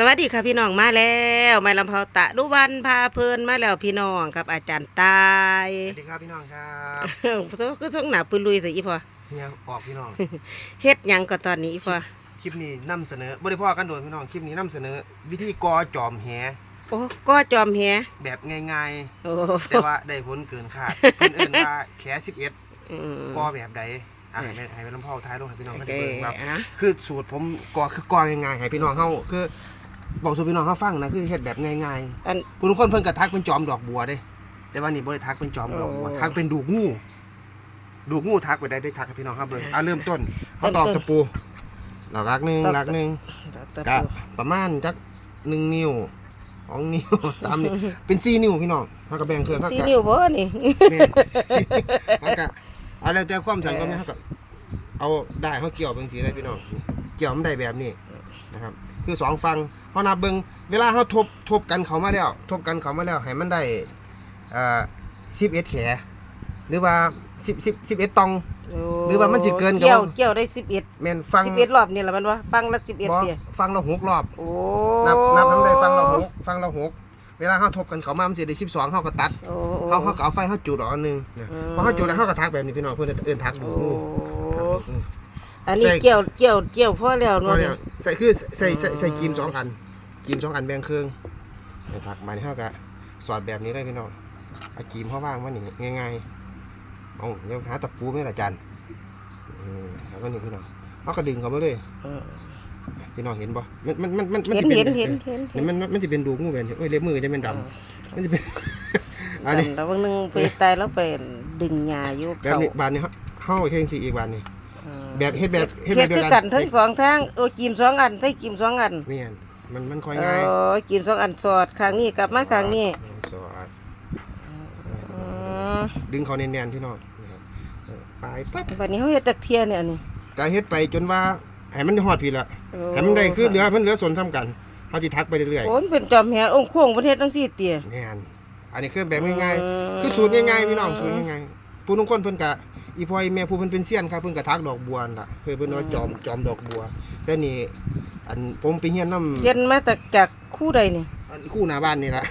สวัสดีค่ะพี่น้องมาแล้วไม่ลำเพาตะลุวันพาเพลินมาแล้วพี่น้องกับอาจารย์ตายสวัสดีครับพี่น้องครับก็ส่งหนาปืนลุยสิอีพอเนี่ยออกพี่น้องเฮ็ดหยังก็ตอนนี้อีพอคลิปนี้นำเสนอบริพ่อกันโดนพี่น้องคลิปนี้นำเสนอ วิธีกอจอมแหโอ้ก็จอมแฮแบบง่ายโอ้ๆแต่ว่าได้ผลเกินคาดเพิ่นเอิ้นว่าแข11อืมกอแบบใดอะให้แม่ให้แม่ลำพ่อท้ายลงให้พี่น้องโอให้เคได้เบิ่งครับอะคือสูตรผมกอคือกอง่ายๆให้พี่น้องเฮาคือ บอกสู่พี่น้องเฮาฟังนะคือเฮ็ดแบบง่ายอัน ๆผู้ทุกคนเพิ่นก็ทักเป็นจอมดอกบัวเด้ แต่ว่านี่บ่ได้ทักเป็นจอมดอกบัวโอ้ทักเป็นดูกงูดูกงูทักไปได้ได้ทักให้พี่น้องครับเบิ่งอะเริ่มต้นเฮาตอกตะปูหลักหนึงหลักหนึงตะกะปูประมาณจักหนึ่งนิ้วสองนิ้ว สามนิ้วเป็นสี่นิ้วพี่น้องเขาก็แบ่งเครื่องเขาสีก็นิ้วบ่นี่ แม่นสี่เขาก็เอาแล้วแต่ความสันก็ไม่เขาก็เอาได้เขาเกี่ยวเป็นสีได้พี่น้องนี่เกี่ยวมันได้แบบนี้ นะครับ คือสองฟังเขานับเบิ้งเวลาเขาทบทบกันเขามาแล้ว ทบกันเขามาแล้วให้มันได้อ่าสิบเอ็ดแขหรือว่าสิบสิบสิบเอ็ดตองโอ้หรือว่ามันสิเกินกับเกี่ยวว่าเกี่ยวได้11แม่นฟัง11รอบนี่ล่ะมันว่าฟังละ11บ่เตี้ยฟังเราหกรอบโอ้นับนับทำได้ฟังเราหกฟังเราหกเวลาเขาทบกันเขามามันสิได้สิบสองเขาก็ตัดโอ้เขาเขาก็เอาไฟเขาจุดออกอันหนึงนะอืมพอเขาจุดแล้วเขาก็ทักแบบนี้พี่น้องเพื่อนเอินทักดูโอ้ทักดูอืมอันนี้ใส่ เกี่ยวเกี่ยวเกี่ยวพอแล้วพอเนาะแล้วใส่คือใส่ใส่ใส่ครีมสองอันครีมสองอันแบ่งเครื่องให้ทักมาเขาก็สอดแบบนี้เลยพี่น้องเอาครีมเขาว่างว่านี่ง่ายๆเอาเดี๋ยวหาตะปูไม่ละจันอืมแล้วก็นี่พี่น้องเขาก็ดึงเขามาเลยอืมพี่น้องเห็นปะมันมันมันมันมันเห็นสิป็เห็นเห็นเห็นนี่มันมันมันจะเป็นดูงูแบบนี้เอ้ยเล็บมือจะเป็นดำมันจะเป็น อันนี้ แล้ววันหนึงไปตายแล้วไปดึงหญ้าอยู่แบบเขานี้บานนี้เข้าเข่งสีอีกบานนี้อืม แบบเฮ็ดแบบเฮ็ดเฮ็แบดบเดีคืยวอกักันนทั้งสองทางโอ้กิมสองอันใส่กิมสองอันเมียนมันมันค่อยเอง่ายอกิมสองอันสอดข้างนี้กลับมาข้างนี้สอดอืมดึงเขาแน่นๆพี่น้องนะครับเออไปปั๊บบัดนี้เฮาเฮ็ดจักเที่ยเนี่ยอันนี้ ก็เฮ็ดไปจนว่าให้มันฮอดพี่ละโอ้ ให้มันได้คือเหลือมันเหลือส่วนซ้ำกันเฮาสิทักไปเรื่อยโอ้มันเป็นจอมแหองค์โค้งประเทศทั้งสี่เตี้ยๆแม่นอันนี้คือแบบง่ายอืมๆคือสูตรง่ายๆพี่น้องสูตรง่ายๆผู้ทุกคนเพิ่นก็ อีพ่ออีแม่ผู้เพิ่นเป็นเซียนครับเพิ่นก็ทักดอกบัวนั่นล่ะเพิ่นเพิ่นว่าจอมจอมดอกบัวแต่นี่อันผมไปเรียนนำเรียนมาจากจากคู่ใดนี่อันคู่หน้าบ้านนี่ล่ะ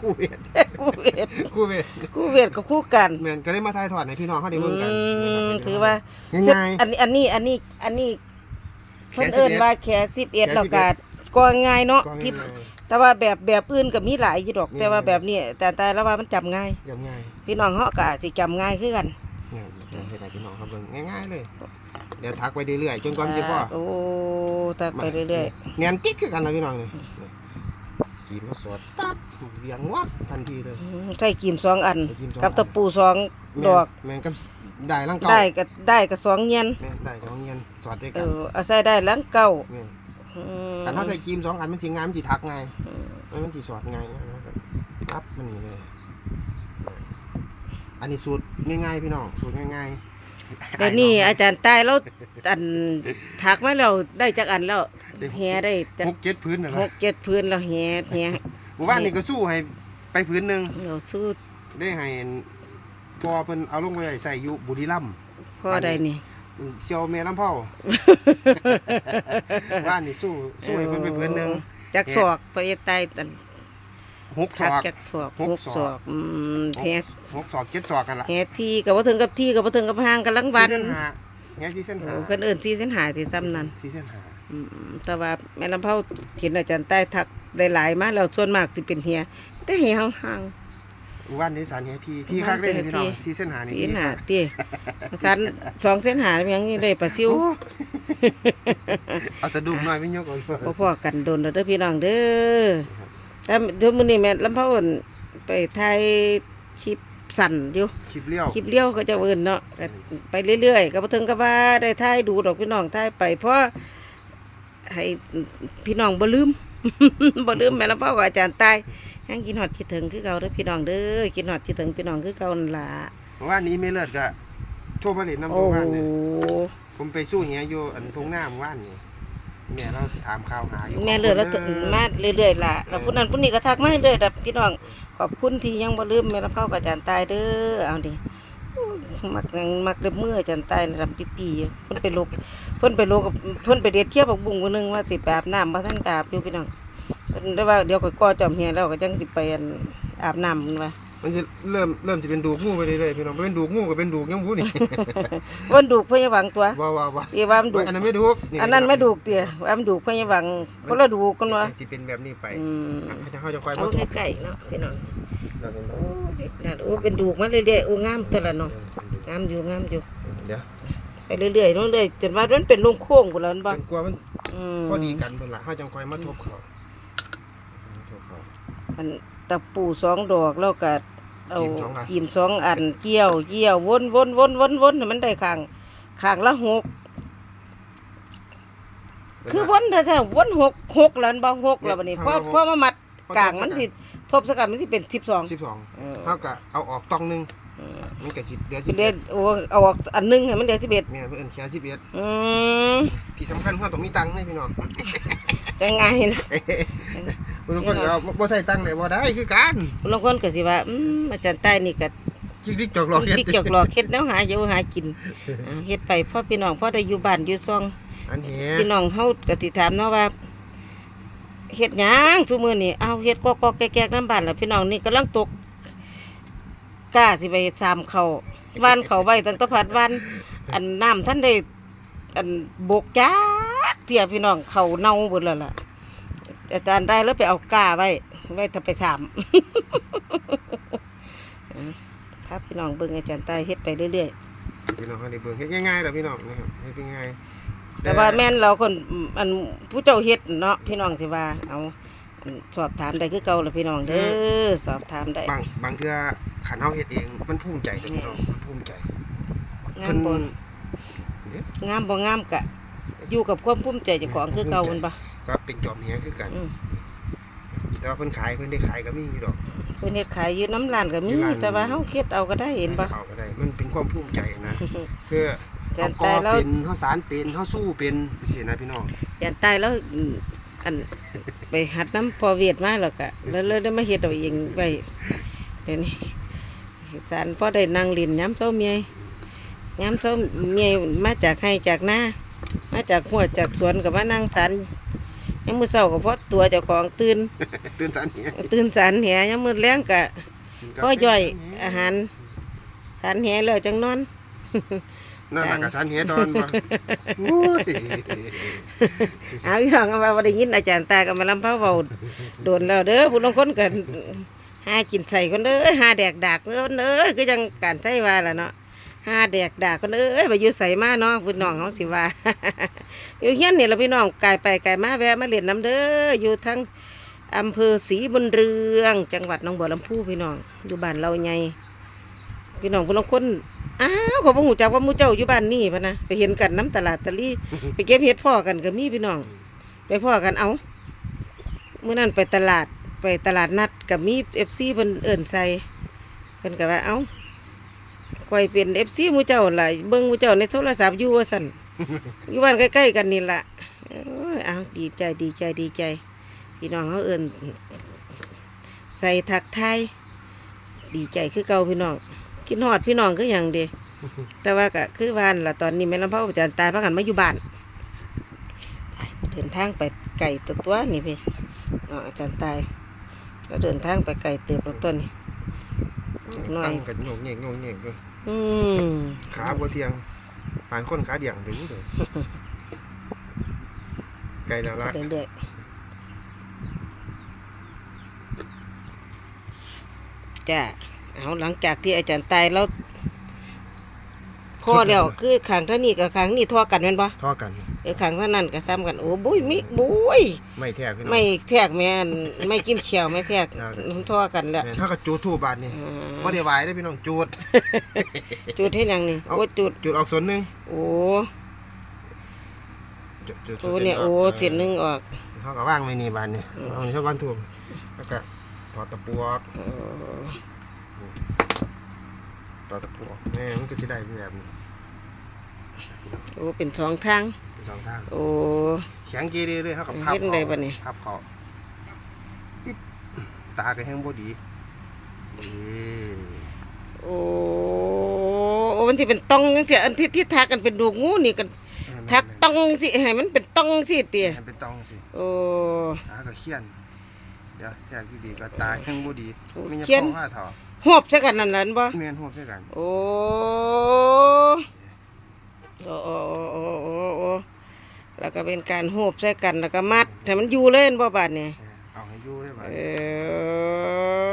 คู่เวทคู่เวทคู่เวทคู่เวทกับคู่กันแม่นก็ได้มาถ่ายทอดให้พี่น้องเขาได้เบิ่งกันอืมนะครับถือว่าง่ายอันนี้อันนี้อันนี้อันนี้ๆเพิ่นเอิ้นว่าแข11แล้วก็ ก็ง่ายเนาะก็ที่ง่ายแต่ว่าแบบแบบอื่นก็มีหลายอยู่ดอกมีแต่ว่าแบบนี้แต่แต่ละว่ามันจำง่าย ๆง่ายพี่น้องเฮาก็อาจสิจำง่ายคือกันๆง่ายเดี๋ยวให้ได้พี่น้องเขาเบิ่งง่ายๆเลย เดี๋ยวทักไปเรื่อยๆจนกว่ามันจะพอ โอ้ตักไปเรื่อยเนียนติ๊กคือกันนะพี่น้องนี่กินมาสดปั๊บเรียงวัดทันทีเลย ๆอืมใส่กิมสองอัน ใส่กิมสองกับอันตะปูสองดอก แม่งกับได้ลังเก่าได้ก็ได้ก็สองเงียนแม่งได้สองเงินสอดด้วยเอกันอเอาใส่ได้หลังเก่าแม่ง อืมคันถ้าใส่กิมสองอันมันสิง่ายมันสิทักง่ายมันสิสอดง่ายนะครับปั๊บมันนี่เลย อันนี้สูตรง่ายๆพี่น้องสูตรง่ายๆเดี๋ยวนี้อาจารย์ตายแล้วอันถักมาแล้วได้จักอันแล้วแฮได้จักหกเจ็ดพื้นนะหกเจ็ดพื้นแล้วแฮแฮหมู่บ้านนี่ก็สู้ให้ไปพื้นหนึ่งเราสู้ได้ให้พอเพิ่นเอาลงไปใส่อยู่บุรีรัมย์พ่อใดนี่ เซียวเมลำเผาบ้านนี่สู้สู้ให้เพิ่นไปพื้นหนึ่งจักศอกไปตายตันหกศถักอก จักศอกหกหกศอกศอกอืมแฮหกศอกเจ็ดศอกกันละแฮที่ก็บ่ถึงกับที่ก็บ่ถึงกับห่างกันลังวันสี่เส้นหาแง่สี่เส้นโอ้หาเพิ่นเอิ้นที่เส้นหายที่ซ้ำนั้นสี่เส้นหาอืมแต่ว่าแม่ลำเผาเห็นอาจารย์ใต้ทักได้หลายมาแล้วส่วนมากสิเป็นเฮียแต่เฮียห่างห มู่บ้านนี้สารแง่ที่ที่คักได้เลยพี่น้องสี่เส้นหาๆนี่ตีนหาที่ตีสันสองเส้นหาอย่างนี้ได้ปลาซิวเอาสะดุ้งหน่อยไม่ยกเอาบ่พอกันโดนแล้วเด้อพี่น้องเด้อแต่เดี๋ยวมื้อนี้แม่ลำเผาอั่นไปถ่ายคลิปสั่นอยู่คลิปเลี้ยวคลิปเลี้ยวก็จะเอิ้นเนาะก็ไปเรื่อยๆก็บ่ถึงกับว่าได้ถ่ายดูดอกพี่น้องถ่ายไปเพราะ ให้พี่น้องบ่ลืมบ่ลืมแม่ลำเผากับอาจารย์ตายยังกินฮอดคิดถึงคือเก่าเด้อพี่น้องเด้อกินฮอดคิดถึงพี่น้องคือเก่านั่นล่ะหมู่บ้านนี้ไม่เลิศก็โทรมาเล่นน้ำโอ้ตัวบ้านโหเนี่ยผมไปสู้เหี้ยอยู่อันทงหน้าหมู่บ้านนี่แม่เราถามข่าวหาอยู่แม่เลือแล้วตื่นมาเรื่อยๆล่ะแล้วผู้นั้นผู้นี้ก็ทักมาเรื่อยๆแต่พี่น้องขอบคุณที่ยังบ่ลืมแม่ละเผากับอาจารย์ตายเด้อเอาดิ มักมักเล็บมืออาจารย์ใต้นะดำปีปีอยู่เพิ่นไปลกเพิ่นไปลกกับเพิ่นไปเด็ดเทียบบักบุ้งคนนึงว่าสิไปอาบน้ำบ่ทันไปอาบอยู่พี่น้องเพิ่นได้ว่าเดี๋ยวก็ก่อจอมเฮียแล้วก็จังสิไปอั่นอาบน้ำมันว่ามันจะเริ่มเริ่มจะเป็นดูกงูไปเรื่อยๆพี่น้องบ่เป็นดูกงูก็เป็นดูกยังบูนี่วันดูกเพิ่นอย่าหวังตัวว้าวว้าวว้าวสิว่ามันดูกอันนั้นไม่ดูกอันนั้นไม่ดูกเตี้ยว่ามันดูกเพิ่นอย่าหวังคนละดูกกันว่าสิเป็นแบบนี้ไปอืมเขาจะเขาจะคอยเอามาทุบใกล้ๆเนาะพี่น้องเราเป็ นโอ้นั่นโอ้เป็นดูกมาเรื่อยๆโอ้งามตัวละเนาะงามอยู่งามอยู่เดี๋ยวไปเรื่อยๆเรื่อยๆจนว่ามันเป็นลงโค้งพุ่นแล้วมันจบ่นกลัวมันอืมพอดีกันเพิ่นล่ะเขาจะคอยมาทุบเขามาทุบเขามันตะปูสองดอกแล้วก็เอาจีมสองอันจีมสองอันเกี่ยวเกี่ยววนวนวนวนวนให้มันได้ข้างข้างละหกคือวนแท้ๆวนหกหกแล้วมันบ่หกแล้วบัดนี้พอพอมามัดกลางมันสิ ทบสกัดมันสิเป็น12สิบสองเขาก็เอาออกตองหนึงมันก็สิเหลือสิสิบเดืเอ็อดโอ้เอาออกอันหนึงให้มันเหลือ11แม่นเพิ่นแค่สิบเอ็ดอืมที่สำคัญเขาต้องมีตังค์นี่พี่น้องจังไงนะบางคนก็เอาบ่ใส่ตังค์ได้บ่ได้คือกันบางคนก็สิว่าอืมอาจารย์ใต้นี่ก็จิกดิกจอกหลอกเฮ็ดดิกจอกหลอกเฮ็ดแล้วหาอยู่หากินอ่าเฮ็ดไปพ่อพี่น้องพ่อได้อยู่บ้านอยู่ซอง อันเนี้ยพี่น้องเฮาก็สิถามเนาะว่า เฮ็ดหยังซุมือนี้เอาเฮ็ดกอกๆแกกๆน้ำบานแล้วพี่น้องนี่กำลังตกกล้าสิไปสามเขาวานเขาไว้ตั้งแต่พัดวานอันน้ำท่านได้อันบกจ้าเตี้ยพี่น้องเขาเน่าเบิดแล้วล่ะอาจารย์ได้แล้วไปเอากล้าไว้ไว้ถ้าไปสามพาพี่น้องเบิ่งอาจารย์ใต้เฮ็ดไปเรื่อยๆ พี่น้องเขาได้เบิ่งเฮ็ดง่ายๆดอกพี่น้องนะครับเฮ็ดง่ายๆ แต่ว่าแม่นเราคนอันผู้เจ้าเฮ็ดเนาะพี่น้องสิว่าเอาอันสอบถามได้คือเก่าล่ะพี่น้องเด้อสอบถามได้บางบางเทื่อขันเฮาเฮ็ดเองมันภูมิใจเด้อพี่น้องมันภูมิใจงาเพิ่มนบ่เด้องามบ่งามกะ อยู่กับความภูมิใจเจ้าของคือเก่ามันบ่ก็เป็นจอมเฮียคือกันอืมแต่ว่าเพิ่นขายเพิ่นได้ขายก็มีอยู่ดอกเพิ่นเฮ็ดขายอยู่น้ำร้านก็มีที่ร้านแต่ว่าเฮาเฮ็ดเอาก็ได้เห็นบ่เอาก็ได้มันเป็นความภูมิใจนะเพื่อ แต่เฮาก่อแต่แล้วเป็นเฮาสารเป็นเฮาสู้เป็นสินะพี่น้องอาจารย์ใต้แล้วอืมอันไปหัดน้ำพอเวียดมาแล้วก็แล้วเลยได้มาเฮ็ดเอาเองไว้เดี๋ยวนี้อาจารย์พอได้นั่งเลินย้ำเจ้าเมียย้ำเจ้าเมียมาจากให้จากหน้ามาจากหัวจากสวนกับมานั่งสันยามมื้อเช้าก็พอตัวเจ้าของตื่น ตื่นสารเฮียตื่นสันแหยามมื้อแลงก็พอย่อยอาหารสันแหแล้วจังนอน นั่นล่ะก็สารเฮตอนบ่โอ้ยเอาพี่น้องเอามาบ่ได้ยินอาจารย์ตาก็มาลำเผาเว้าโดนแล้วเด้อผู้ลางคนก็หากินใส่คนเด้อหาแดกดากเด้อคนเด้อคือจังการใช้ว่าล่ะเนาะหาแดกดากคนเด้อไปอยู่ใส่มาเนาะพี่น้องเฮาสิว่าอยู่เฮียนนี่ล่ะพี่น้องกายไปกายมาแวะมาเล่นน้ำเด้ออยู่ทั้งอำเภอศรีบุญเรือง จังหวัดหนองบัวลำพูพี่น้องอยู่บ้านเราใหญ่พี่น้องผู้ลางคน อ้าวเขาบ่ฮู้จักว่าหมู่เจ้าอยู่บ้านนี่พะนะไปเห็นกันน้ำตลาดตะลี่ ไปเก็บเห็ดพ่อกันก็มีพี่น้อง ไปพ่อกันเอาเมื่อนั้นไปตลาดไปตลาดนัดกับมีเอฟซีเพิ่นเอิ่นใส่เพิ่นก็ว่าเอาคอยเป็นเอฟซีมูเจ้าล่ะเบิ่งมูเจ้าในโทรศัพท์อยู่ว่าซั่นอยู่บ้านใกล้ๆกันนี่ล่ะเอ้ยเอาดีใจดีใจดีใจพี่น้องเขาเอิ่นใส่ทักทายดีใจคือเก่าพี่น้อง กินฮอดพี่น้องคือหยังเดีแต่ว่าก็คือบ้านล่ะตอนนี้แม่ลำเผาอาจารย์ตายพักกันมาอยู่บ้านเดินทางไปไก่ตัวตัวนี่พี่เนาะอาจารย์ตายก็เดินทางไปไก่เติบแล้วต้นนี่หน่อยตั้งกันโยกเยกโยกเยกอยู่อืมขาบ่เทียงปานคนขาเดี่ยงไปรู้เด้อไกลแล้วล่ะเรื่อยๆจ้า เอาหลังจากที่อาจารย์ตายแล้วพ่อแล้วคือขังเท่านี้กับขังนี่ทอกันแม่นปะเท่อกันเออขังเท่านั้นก็ซ้ำกันโอ้บุ้ยมิบุ้ยไม่แท้พี่น้องไม่แทกแม่นไม่กินเขียวไม่แทกครับทอกันแล้วแม่นเฮาก็จูดทูบบาดนี่อ่าบ่ได้ไหวได้อพี่น้องจูดจุดที่ยังนี่เอาโอ้จุดจูดออกส่วนหนึงโอ้จุดจุดโอ้เนี่ยโอ้เศษหนึงออกเฮาก็วางไว้นี่บาดนี่เอาเท่ากันทุ่มแล้วก็ถอดตะปูออก โอ้ถอดตะปูออกแม่มันก็สิได้เป็นแบบนี้โอ้เป็นสองทางเป็นสองทางโอ้แข็งจีดีเลยเฮาก็พับเฮ็ดได้ปะนี่พับเขาอิ๊บตาก็แห้งบ่ดีนี่โอ้โอ้มันสิเป็นต้องจังซี่อันที่ที่ทักกันเป็นดูกงูนี่กันทักต้องสิให้มันเป็นต้องสิเตียให้เป็นตองสิโอ้หาก็เขียนเดี๋ยวแทกดีๆก็ตายแห่งบ่ดีไม่เขียนพ่อว่าเถา หอบซะกันนั่นล่ะเห็นบ่แม่นโฮบใส่กันโอ้โอ้โอ้โอ้โอ้โอ้แล้วก็เป็นการหอบใส่กันแล้วก็มัดให้มันอยู่เลยเห็นบ่บาดนี่เออเอาให้อยู่ได้บ่เอ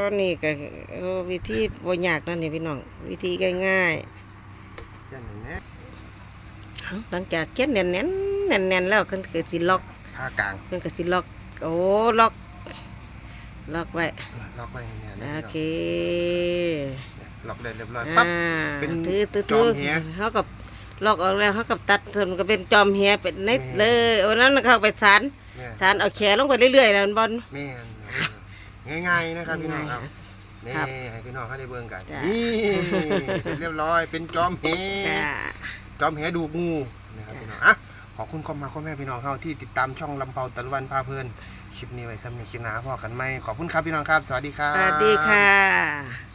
อนี่ก็เออวิธีบ่ยากนั่นนี่พี่น้องวิธีง่ายๆเขียนอย่างนี้หลังจากเขียนแน่นแน่นแน่นแน่นๆแล้วก็คือสิล็อกผ้ากลางเพิ่นก็สิล็อกโอ้ล็อก ล็อกไว้ล็อกไว้เนี่ยนะโอเคล็อกได้เรียบร้อยอ่าปั๊บเป็นถือถือจถืออมแหเฮากับล็อกออกแล้วเฮากับตัดส่วนมันก็เป็นจอมแหเป็นเน็ตแม่เลยวันนั้นเขาไปสารแม่นสารเอาแขลงไปเรื่อยๆแล้วมันบอลแม่นง่ายๆนะครับพี่น้องครับนี่ครับให้พี่น้องเขาได้เบิ่งกันจ้ะนี่เสร็จเรียบร้อยเป็นจอมแหจ้าจอมแหดูงูนะครับพี่น้องอะขอบคุณคอมมาคอมแม่พี่น้องเฮาที่ติดตามช่องลำเปาตะลุวันพาเพลิน คลิปนี้ไว้ซ้ำในคลิปหน้าพอกันไหมขอบคุณครับพี่น้องครับ สวัสดีครับ สวัสดีค่ะ